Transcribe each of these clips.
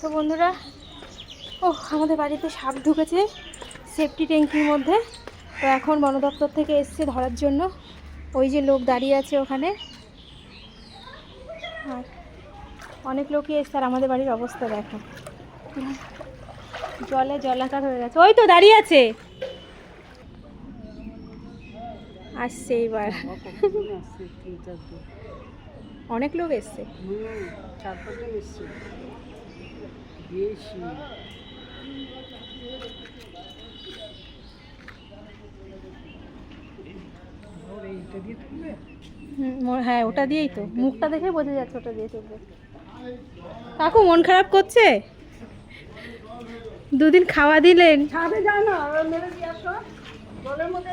তো বন্ধুরা ও আমাদের বাড়িতে সাপ ঢুকেছে সেফটি ট্যাঙ্কির মধ্যে। তো এখন বন দপ্তর থেকে এসছে ধরার জন্য। ওই যে লোক দাঁড়িয়ে আছে ওখানে। আর অনেক লোকই এসছে, আর আমাদের বাড়ির অবস্থা দেখো। জলে জলাকার হয়ে গেছে। ওই তো দাঁড়িয়ে আছে। আসছে এইবার। অনেক লোক এসছে। হ্যাঁ ওটা দিয়েই তো। মুখটা দেখে বোঝা যাচ্ছে ওটা দিয়ে তুলবে কাকু, মন খারাপ করছে? দুদিন খাওয়া দিলেন। ছাদে যাও না মেরে দিয়ে আসো। জলের মধ্যে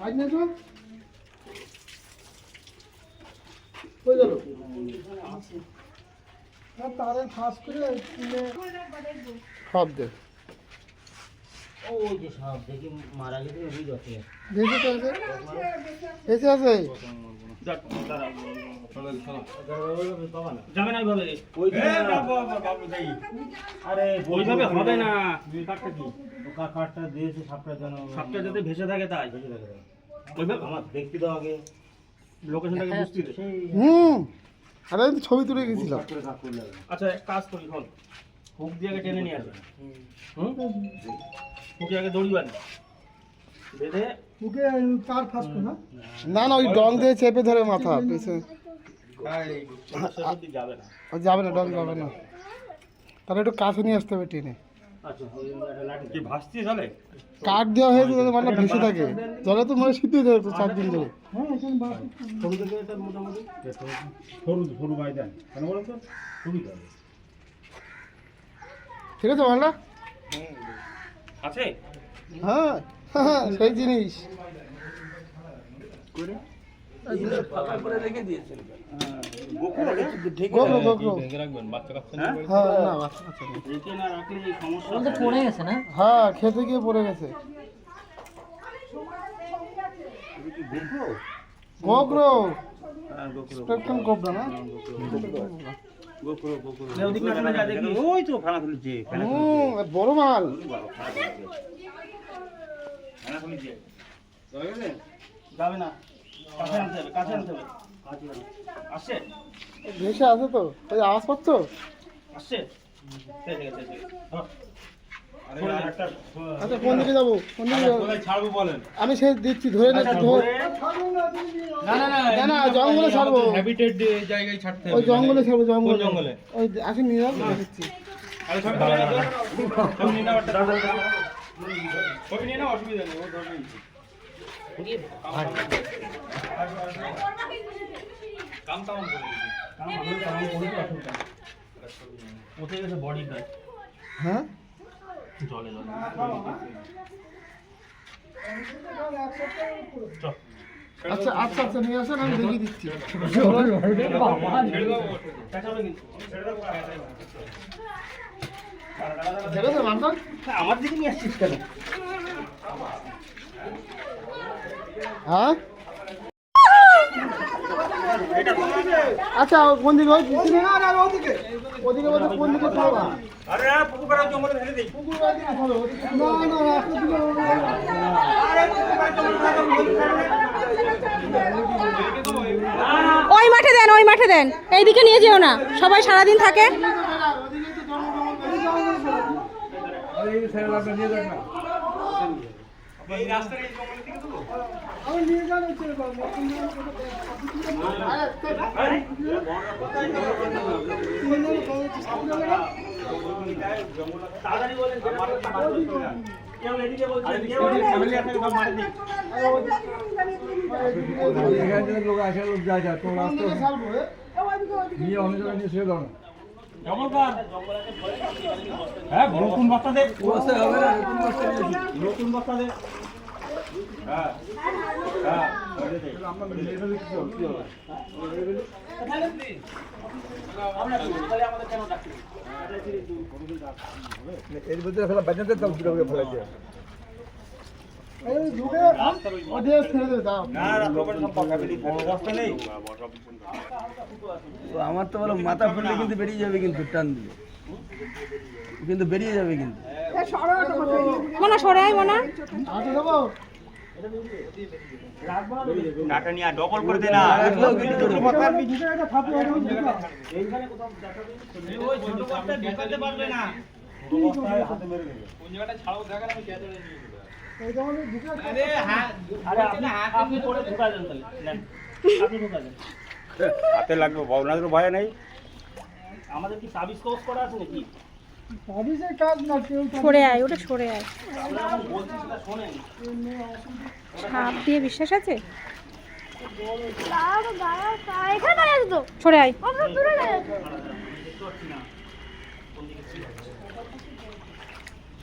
আজ না তো কই গেল না তারে ফাঁস করে তুলে সব দে ওই যে সব দেখি আছে যাবে না ওইভাবে আরে ওইভাবে হবে না। কাঠটা দিয়েছে সাপটা যেন সাপটা যাতে ভেসে থাকে তাই। ভেসে থাকে ওইভাবে। আমার দেখতে দাও আগে। লোকেশনটাকে বুঝতে হুম। আরে আমি তো ছবি তুলে গেছিলাম। আচ্ছা এক কাজ করি শোন। হুক দিয়ে আগে টেনে নিয়ে আসবে। হুম। হুকে আগে দড়ি বাঁধ বেঁধে মুখে তার ফাঁস না? না না ওই ডং দিয়ে চেপে ধরে মাথা পেছনে। যাবে না। যাবে না ডং যাবে না। তাহলে একটু কাছে নিয়ে আসতে হবে টেনে। আচ্ছা কাঠ দেওয়া হয়েছে যাতে মানে ভেসে থাকে। জলে তো মানে শীতে যায় তো চার দিন ধরে। সরু এটা সরু সরু কেন হবে ঠিক আছে মাল্লা আছে? হ্যাঁ হ্যাঁ, সেই জিনিস। হ্যাঁ না বাচ্চা কাচ্চা নেই। রেখে না রাখলে এই সমস্যা হ্যাঁ খেতে গিয়ে পড়ে গেছে। গোখরো স্পেকট্রাম কোবরা না? ওদিক না চলে যা দেখি ওই তো খানা তুলেছে হুম বড় মাল। যাবে না কাছে আনতে হবে কাছে আনতে হবে আসছে। ভেসে আছে তো আওয়াজ পাচ্ছ আসছে আচ্ছা কোন দিকে যাব? কোন দিকে ছাড়বো বলেন। আমি সে দিচ্ছি ধরে না না না না না জঙ্গলে ছাড়বো। হ্যাবিটেড জায়গায় ছাড়তে ওই জঙ্গলে ছাড়বো জঙ্গলে। জঙ্গলে? ওই আসেন নিয়ে যাব। দেখছি আরে সব ধরে না তো সব নিয়ে নাও নিয়ে নাও অসুবিধা নেই ও ধরবে। কাম কাম দিচ্ছি কাম আমি কাম করে অসুবিধা নেই। বডি গার্ড হ্যাঁ? জলে জলে। আচ্ছা আচ্ছা আচ্ছা নিয়ে আসেন আমি দেখিয়ে দিচ্ছি। হ্যাঁ, আমার দিকে নিয়ে আসছিস কেন? হ্যাঁ? আচ্ছা কোন দিকে? ওই পিছনে না ওদিকে। ওদিকে কোন দিকে আরে আর পুকুর পাড়ার জঙ্গলে ফেলে দিই। পুকুর বাড়ি দিকে ছাড়ো না। না রাস্তা দিকে ওই মাঠে দেন ওই মাঠে দেন। এইদিকে নিয়ে যেও না। সবাই সারাদিন থাকে। এই রাস্তার এই জঙ্গলের দিকে দেবো আমি নিয়ে যান হচ্ছে তাড়াতাড়ি বলেন কেউ এদিকে বলছেন কেউ ফ্যামিলি আছে সব মারি দিই এখানে লোক আসে লোক যায় যায়। তোমরা আসতে নিয়ে অন্য জায়গায় নিয়ে ছেড়ে দাও না। হ্যাঁ নতুন বস্তা দে। নতুন বস্তা দে। হ্যাঁ হ্যাঁ? এর ভিতরে ফেলা বাজাতে দুটো ফেলা যায় আমার তো বলো মাথা ফুললে কিন্তু বেরিয়ে যাবে কিন্তু টান দিয়ে কিন্তু বেরিয়ে যাবে কিন্তু। মনা মনা। ডবল করে দে না। ওই ছোট পারবে না। হাতে লাগবে ভবনাথের ভয় নেই। আমাদের কি সার্ভিস কোর্স করা আছে নাকি? সরে আয় ওটা সরে আয়। সাপ দিয়ে বিশ্বাস আছে? সরে আয়।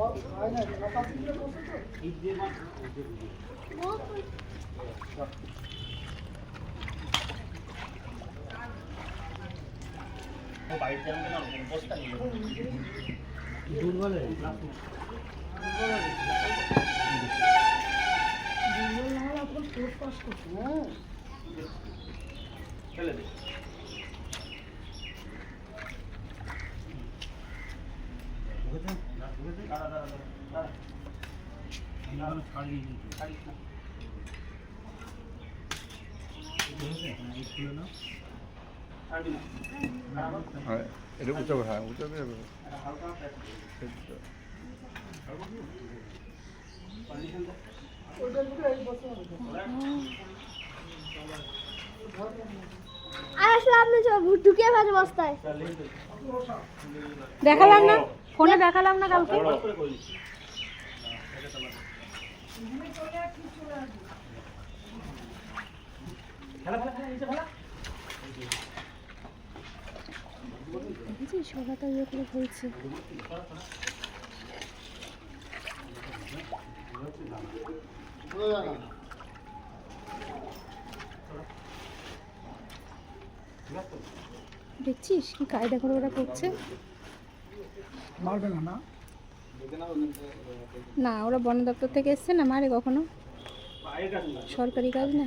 আবার হয় না বাড়িতে যাবেন না বস্তা নিয়ে হ্যাঁ ফেলে দে দাঁড়া, দাঁড়া, দাঁড়া, দাঁড়া। ছাড়িস না। ছাড়বি না। হ্যাঁ এটা উঠে হ্যাঁ উঠে যাবে হালকা প্যাক। কন্ডিশন দেখ। ওইটা আর আসলে আপনি সব ঢুকিয়ে ফেলে বস্তায়। দেখালাম না? ফোনে দেখালাম না কালকে বড় করে করিস। ফেলা, ফেলা, ফেলা, নিচে ফেলা। দেখেছিস সবাটা ইয়ে করে বলছে। দেখছিস কি কায়দা করে ওরা করছে মারবে না না না ওরা বন দপ্তর থেকে এসছে না মারে কখনো। সরকারি কাজ না?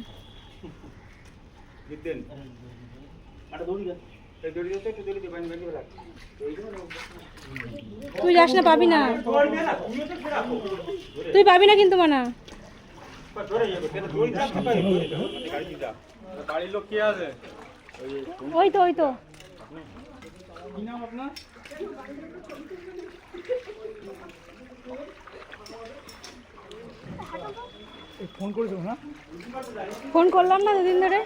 তুই যাস না পাবি না। তুই পাবি না কিন্তু মানা। ওই তো ওই তো। কি নাম আপনার? ফোন করলাম না দুদিন ধরে।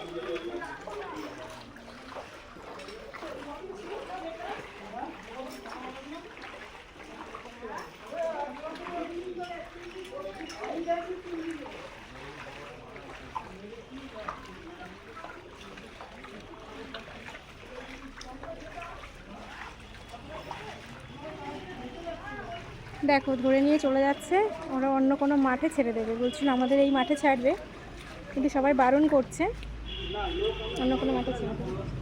দেখো, ধরে নিয়ে চলে যাচ্ছে। ওরা অন্য কোনো মাঠে ছেড়ে দেবে। বলছিল, আমাদের এই মাঠে ছাড়বে। কিন্তু সবাই বারণ করছে। অন্য কোনো মাঠে ছেড়ে দেবে।